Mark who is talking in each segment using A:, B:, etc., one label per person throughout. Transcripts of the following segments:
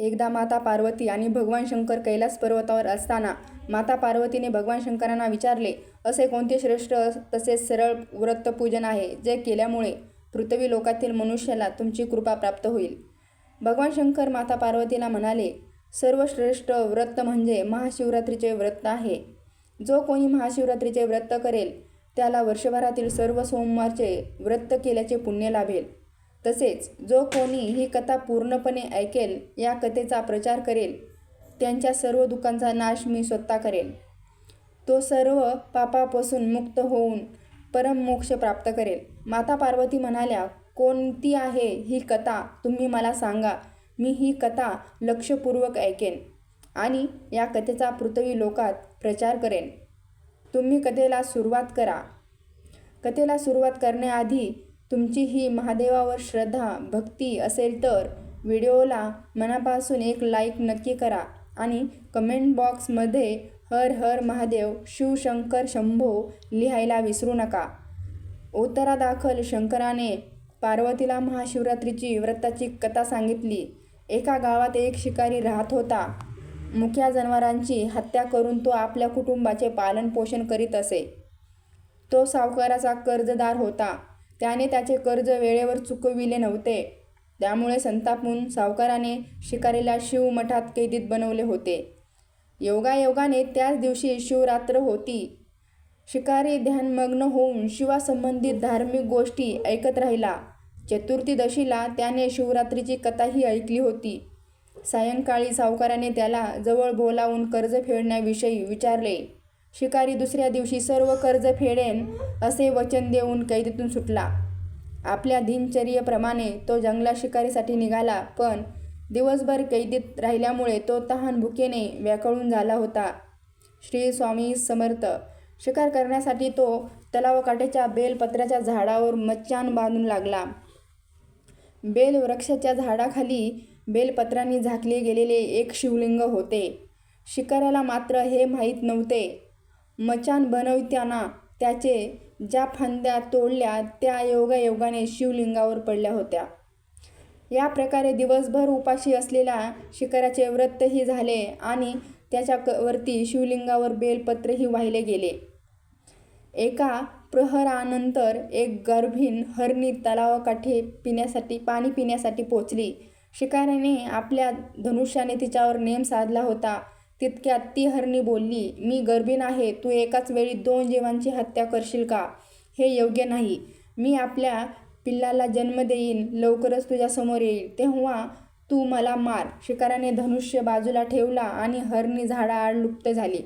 A: एकदा माता पार्वती आणि भगवान शंकर कैलास पर्वतावर असताना माता पार्वतीने भगवान शंकरांना विचारले असे कोणते श्रेष्ठ तसेच सरळ व्रतपूजन आहे जे केल्यामुळे पृथ्वी लोकातील मनुष्याला तुमची कृपा प्राप्त होईल? भगवान शंकर माता पार्वतीला म्हणाले सर्वश्रेष्ठ व्रत म्हणजे महाशिवरात्रीचे व्रत आहे. जो कोणी महाशिवरात्रीचे व्रत करेल त्याला वर्षभरातील सर्व सोमवारचे व्रत केल्याचे पुण्य लाभेल. तसेच जो कोणी ही कथा पूर्णपणे ऐकेल या कथेचा प्रचार करेल त्यांच्या सर्व दुःखांचा नाश मी स्वतः करेल. तो सर्व पापापासून मुक्त होऊन परममोक्ष प्राप्त करेल. माता पार्वती म्हणाल्या कोणती आहे ही कथा? तुम्ही मला सांगा. मी ही कथा लक्षपूर्वक ऐकेन आणि या कथेचा पृथ्वी लोकात प्रचार करेन. तुम्ही कथेला सुरुवात करा. कथेला सुरुवात करण्याआधी तुमची ही महादेवावर श्रद्धा भक्ती असेल तर व्हिडिओला मनापासून एक लाईक नक्की करा आणि कमेंट बॉक्समध्ये हर हर महादेव शिवशंकर शंभो लिहायला विसरू नका. उत्तरादाखल शंकराने पार्वतीला महाशिवरात्रीची व्रताची कथा सांगितली. एका गावात एक शिकारी राहत होता. मुख्या जनावरांची हत्या करून तो आपल्या कुटुंबाचे पालनपोषण करीत असे. तो सावकाराचा कर्जदार होता. त्याने त्याचे कर्ज वेळेवर चुकविले नव्हते. त्यामुळे संतापून सावकाराने शिकारीला शिवमठात कैदीत बनवले होते. योगायोगाने त्याच दिवशी शिवरात्र होती. शिकारी ध्यानमग्न होऊन शिवासंबंधित धार्मिक गोष्टी ऐकत राहिला. चतुर्थीदशीला त्याने शिवरात्रीची कथाही ऐकली होती. सायंकाळी सावकाराने त्याला जवळ बोलावून कर्ज फेडण्याविषयी विचारले. शिकारी दुसऱ्या दिवशी सर्व कर्ज फेडेन असे वचन देऊन कैदीतून सुटला. आपल्या दिनचर्येप्रमाणे तो जंगला शिकारीसाठी निघाला पण दिवसभर कैदीत राहिल्यामुळे तो तहान भुकेने व्याकळून झाला होता. श्री स्वामी समर्थ शिकार करण्यासाठी तो तलावकाठेच्या बेलपत्राच्या झाडावर मच्चान बांधून लागला. बेल वृक्षाच्या झाडाखाली बेलपत्रांनी झाकले गेलेले एक शिवलिंग होते. शिकाऱ्याला मात्र हे माहीत नव्हते. मचान बनवताना त्याचे ज्या फांद्या तोडल्या त्या योगायोगाने शिवलिंगावर पडल्या होत्या. या प्रकारे दिवसभर उपाशी असलेल्या शिकाऱ्याचे व्रतही झाले आणि त्याच्या क वरती शिवलिंगावर बेलपत्रही वाहिले गेले. एका प्रहरानंतर एक गर्भीण हरणी तलावाकाठी पिण्यासाठी पाणी पिण्यासाठी पोचली. शिकाऱ्याने आपल्या धनुष्याने तिच्यावर नेम साधला होता. तितक्यात ती हरणी बोलली मी गर्भीण आहे तू एकाच वेळी दोन जीवांची हत्या करशील का? हे योग्य नाही. मी आपल्या पिल्लाला जन्म देईन लवकरच तुझ्यासमोर येईल. तेव्हा तू मला मार. शिकाराने धनुष्य बाजूला ठेवला आणि हरणी झाडाआड लुप्त झाली.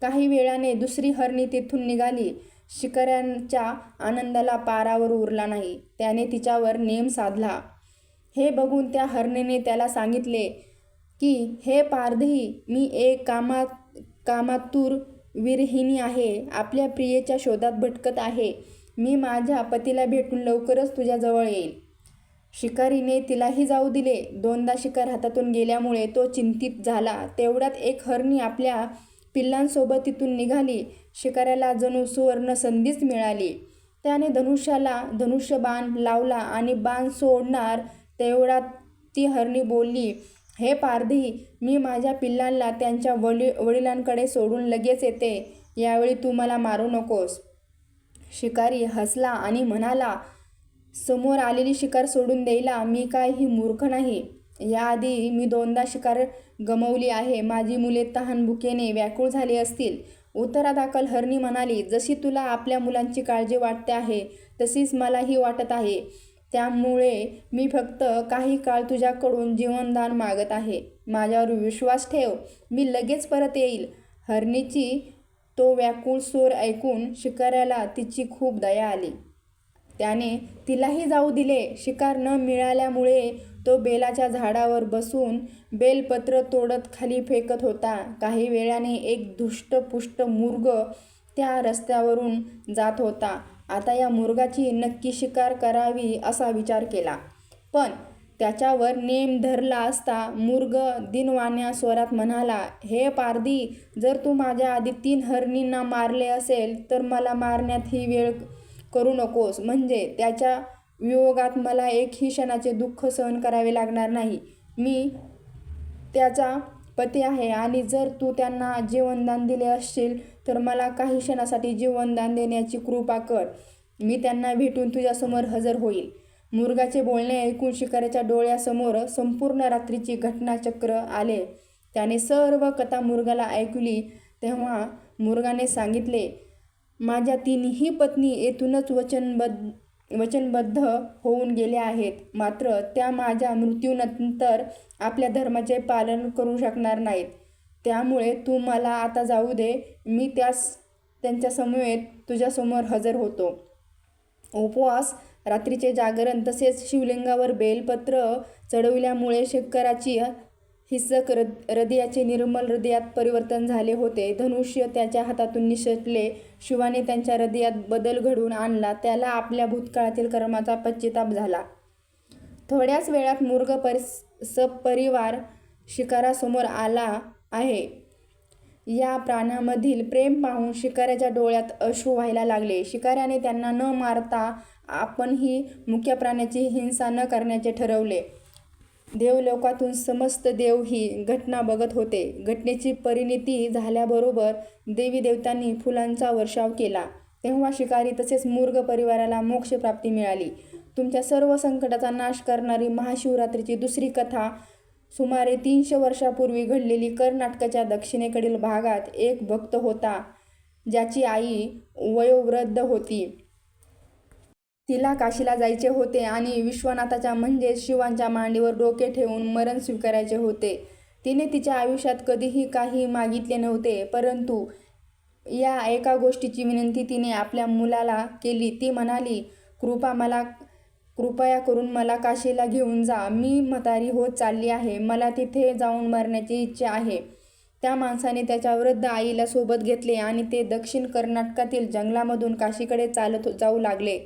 A: काही वेळाने दुसरी हरणी तिथून निघाली. शिकाऱ्यांच्या आनंदाला पारावर उरला नाही. त्याने तिच्यावर नेम साधला. हे बघून त्या हरणीने त्याला सांगितले की हे पारधी मी एक कामात कामातूर विरहिणी आहे. आपल्या प्रियेच्या शोधात भटकत आहे. मी माझ्या पतीला भेटून लवकरच तुझ्याजवळ येईल. शिकारीने तिलाही जाऊ दिले. दोनदा शिकार हातातून गेल्यामुळे तो चिंतित झाला. तेवढ्यात एक हरणी आपल्या पिल्लांसोबत तिथून निघाली. शिकाऱ्याला जणू सुवर्ण संधीच मिळाली. त्याने धनुष्याला धनुष्यबाण लावला आणि बाण सोडणार तेवढ्यात ती हरणी बोलली हे पारधी मी माझ्या पिल्लांना त्यांच्या वडी वडिलांकडे सोडून लगेच येते. यावेळी तू मला मारू नकोस. शिकारी हसला आणि म्हणाला समोर आलेली शिकार सोडून द्यायला मी काय ही मूर्ख नाही. याआधी मी दोनदा शिकार गमवली आहे. माझी मुले तहानभुकेने व्याकुळ झाली असतील. उत्तरादाखल हरणी म्हणाली जशी तुला आपल्या मुलांची काळजी वाटते आहे तशीच मलाही वाटत आहे. त्यामुळे मी फक्त काही काळ तुझ्याकडून जीवनदान मागत आहे. माझ्यावर विश्वास ठेव. मी लगेच परत येईल. हरणीची तो व्याकुळ सूर ऐकून शिकाऱ्याला तिची खूप दया आली. त्याने तिलाही जाऊ दिले. शिकार न मिळाल्यामुळे तो बेलाच्या झाडावर बसून बेलपत्र तोडत खाली फेकत होता. काही वेळाने एक धुष्टपुष्ट मुर्ग त्या रस्त्यावरून जात होता. आता या मुरगाची नक्की शिकार करावी असा विचार केला. पण त्याच्यावर नेम धरला असता मुर्ग दिनवाण्या स्वरात म्हणाला हे पारधी जर तू माझ्या आधी तीन हरणींना मारले असेल तर मला मारण्यात ही वेळ करू नकोस. म्हणजे त्याच्या वियोगात मला एकही क्षणाचे दुःख सहन करावे लागणार नाही. मी त्याचा पती आहे. आणि जर तू त्यांना जीवनदान दिले असशील तर मला काही क्षणासाठी जीवनदान देण्याची कृपा कर. मी त्यांना भेटून तुझ्यासमोर हजर होईल मुर्गाचे बोलणे ऐकून शिकाऱ्याच्या डोळ्यासमोर संपूर्ण रात्रीची घटनाचक्र आले. त्याने सर्व कथा मुर्गाला ऐकली. तेव्हा मुर्गाने सांगितले माझ्या तिन्ही पत्नी येथूनच वचनबद्ध वचनबद्ध होऊन गेल्या आहेत. मात्र त्या माझ्या मृत्यूनंतर आपल्या धर्माचे पालन करू शकणार नाहीत. त्यामुळे तू मला आता जाऊ दे. मी त्यास त्यांच्या समवेत तुझ्यासमोर हजर होतो. उपवास रात्रीचे जागरण तसेच शिवलिंगावर बेलपत्र चढविल्यामुळे शेतकऱ्याची हिसक हृद हृदयाचे निर्मल हृदयात परिवर्तन झाले होते. धनुष्य त्याच्या हातातून निसटले. शिवाने त्यांच्या हृदयात बदल घडवून आणला. त्याला आपल्या भूतकाळातील कर्माचा पश्चिताप झाला. थोड्याच वेळात मुर्ग परि सपरिवार शिकारासमोर आला आहे. या प्राण्यामधील प्रेम पाहून शिकाऱ्याच्या डोळ्यात अश्रू व्हायला लागले. शिकाऱ्याने त्यांना न मारता आपणही मुख्य प्राण्याची हिंसा न करण्याचे ठरवले. देवलोकातून समस्त देव ही घटना बघत होते. घटनेची परिणिती झाल्याबरोबर देवी देवतांनी फुलांचा वर्षाव केला. तेव्हा शिकारी तसेच मूर्ग परिवाराला मोक्षप्राप्ती मिळाली. तुमच्या सर्व संकटाचा नाश करणारी महाशिवरात्रीची दुसरी कथा सुमारे तीनशे वर्षापूर्वी घडलेली कर्नाटकाच्या दक्षिणेकडील भागात एक भक्त होता ज्याची आई वयोवृद्ध होती. तिला काशीला जायचे होते आणि विश्वनाथाच्या म्हणजेच शिवांच्या मांडीवर डोके ठेवून मरण स्वीकारायचे होते. तिने तिच्या आयुष्यात कधीही काही मागितले नव्हते परंतु या एका गोष्टीची विनंती तिने आपल्या मुलाला केली. ती म्हणाली कृपा मला कृपया करून मला काशीला घेऊन जा. मी म्हातारी होत चालली आहे. मला तिथे जाऊन मरण्याची इच्छा आहे. त्या माणसाने त्याच्या वृद्ध आईला सोबत घेतले आणि ते दक्षिण कर्नाटकातील जंगलामधून काशीकडे चालत जाऊ लागले.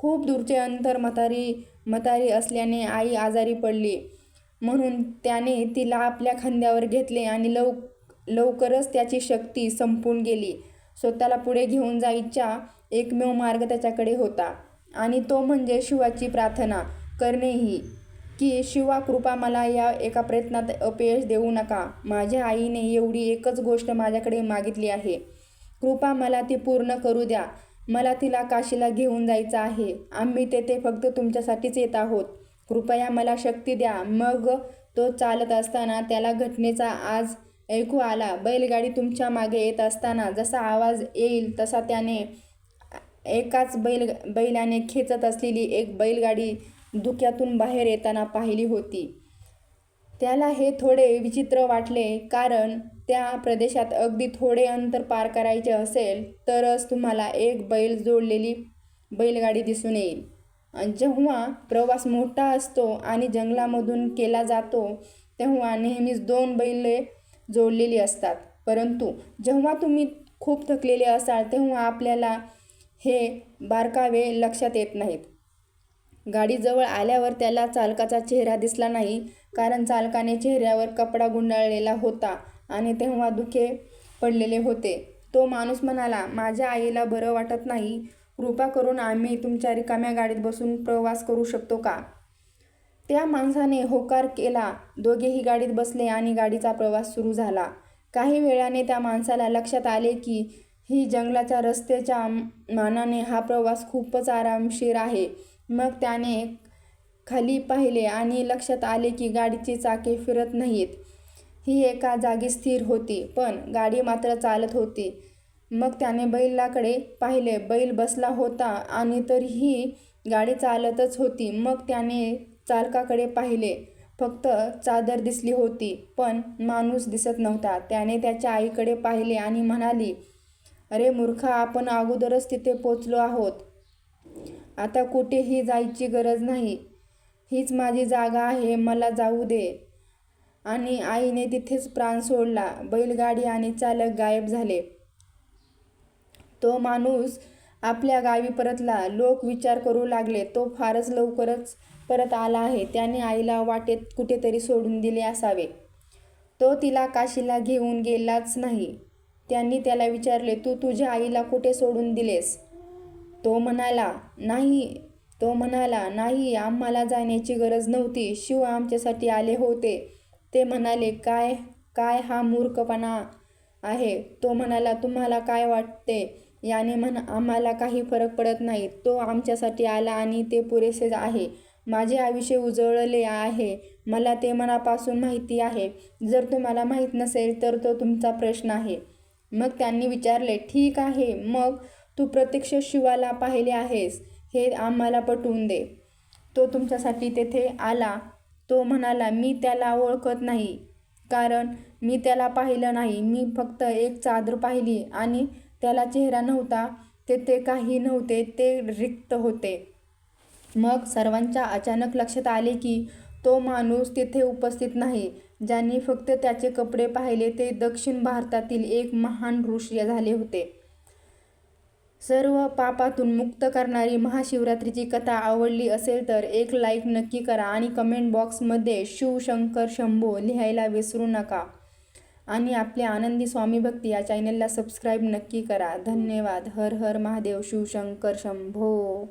A: खूप दूरचे अंतर म्हातारी म्हातारी असल्याने आई आजारी पडली. म्हणून त्याने तिला आपल्या खांद्यावर घेतले आणि लव लवकरच त्याची शक्ती संपून गेली. स्वतःला पुढे घेऊन जायचा एकमेव मार्ग त्याच्याकडे होता. आणि तो म्हणजे शिवाची प्रार्थना करणे ही की शिवा कृपा मला या एका प्रयत्नात अपयश देऊ नका. माझ्या आईने एवढी एकच गोष्ट माझ्याकडे मागितली आहे. कृपा मला ती पूर्ण करू द्या. मला तिला काशीला घेऊन जायचं आहे. आम्ही तेथे फक्त तुमच्यासाठीच येत आहोत. कृपया मला शक्ती द्या. मग तो चालत असताना त्याला घटनेचा आज ऐकू आला. बैलगाडी तुमच्या मागे येत असताना जसा आवाज येईल तसा त्याने एकाच बैल बैलाने खेचत असलेली एक बैलगाडी धुक्यातून बाहेर येताना पाहिली होती. त्याला हे थोडे विचित्र वाटले कारण त्या प्रदेशात अगदी थोडे अंतर पार करायचे असेल तरच तुम्हाला एक बैल जोडलेली बैलगाडी दिसून येईल. जेव्हा प्रवास मोठा असतो आणि जंगलामधून केला जातो तेव्हा नेहमीच दोन बैले जोडलेली असतात. परंतु जेव्हा तुम्ही खूप थकलेले असाल तेव्हा आपल्याला हे बारकावे लक्षात येत नाहीत. गाडीजवळ आल्यावर त्याला चालकाचा चेहरा दिसला नाही कारण चालकाने चेहऱ्यावर कपडा गुंडाळलेला होता आणि तेव्हा दुखे पडलेले होते. तो माणूस म्हणाला माझ्या आईला बरं वाटत नाही. कृपा करून आम्ही तुमच्या रिकाम्या गाडीत बसून प्रवास करू शकतो का? त्या माणसाने होकार केला. दोघेही गाडीत बसले आणि गाडीचा प्रवास सुरू झाला. काही वेळाने त्या माणसाला लक्षात आले की ही जंगलाच्या रस्त्याच्या मानाने हा प्रवास खूपच आरामशीर आहे. मग त्याने खाली पाहिले आणि लक्षात आले की गाडीची चाके फिरत नाहीत. ही एका जागी स्थिर होती पण गाडी मात्र चालत होती. मग त्याने बैलाकडे पाहिले. बैल बसला होता आणि तरीही गाडी चालतच होती. मग त्याने चालकाकडे पाहिले. फक्त चादर दिसली होती पण माणूस दिसत नव्हता. त्याने त्याच्या आईकडे पाहिले आणि म्हणाली अरे मूर्खा आपण अगोदरच तिथे पोचलो आहोत. आता कुठेही जायची गरज नाही. हीच माझी जागा आहे मला जाऊ दे. आणि आईने तिथेच प्राण सोडला. बैलगाडी आणि चालक गायब झाले. तो माणूस आपल्या गावी परतला. लोक विचार करू लागले. तो फारच लवकरच परत आला आहे. त्याने आईला वाटेत कुठेतरी सोडून दिले असावे. तो तिला काशीला घेऊन गेलाच नाही. त्यांनी त्याला विचारले तू तुझ्या आईला कुठे सोडून दिलेस? तो म्हणाला नाही तो म्हणाला नाही आम्हाला जाण्याची गरज नव्हती. शिव आमच्यासाठी आले होते. ते म्हणाले काय काय हा मूर्खपणा आहे? तो म्हणाला तुम्हाला काय वाटते? याने म्हण आम्हाला काही फरक पडत नाही. तो आमच्यासाठी आला आणि ते पुरेसेच आहे. माझे आयुष्य उजळले आहे. मला ते मनापासून माहिती आहे. जर तुम्हाला माहीत नसेल तर तो तुमचा प्रश्न आहे. मग त्यांनी विचारले ठीक आहे. मग तू प्रत्यक्ष शिवाला पाहिले आहेस हे आम्हाला पटवून दे. तो तुमच्यासाठी तेथे आला. तो म्हणाला मी त्याला ओळखत नाही. कारण मी त्याला पाहिलं नाही. मी फक्त एक चादर पाहिली आणि त्याला चेहरा नव्हता. तेथे काही नव्हते. ते रिक्त होते. मग सर्वांच्या अचानक लक्षात आले की तो माणूस तिथे उपस्थित नाही. ज्यांनी फक्त त्याचे कपडे पाहिले ते दक्षिण भारतातील एक महान ऋषी झाले होते. सर्व पापातून मुक्त करणारी महाशिवरात्रीची कथा आवडली असेल तर एक लाईक नक्की करा आणि कमेंट बॉक्समध्ये शिवशंकर शंभो लिहायला विसरू नका. आणि आपले आनंदी स्वामी भक्ती या चॅनलला सबस्क्राईब नक्की करा. धन्यवाद. हर हर महादेव शिवशंकर शंभो.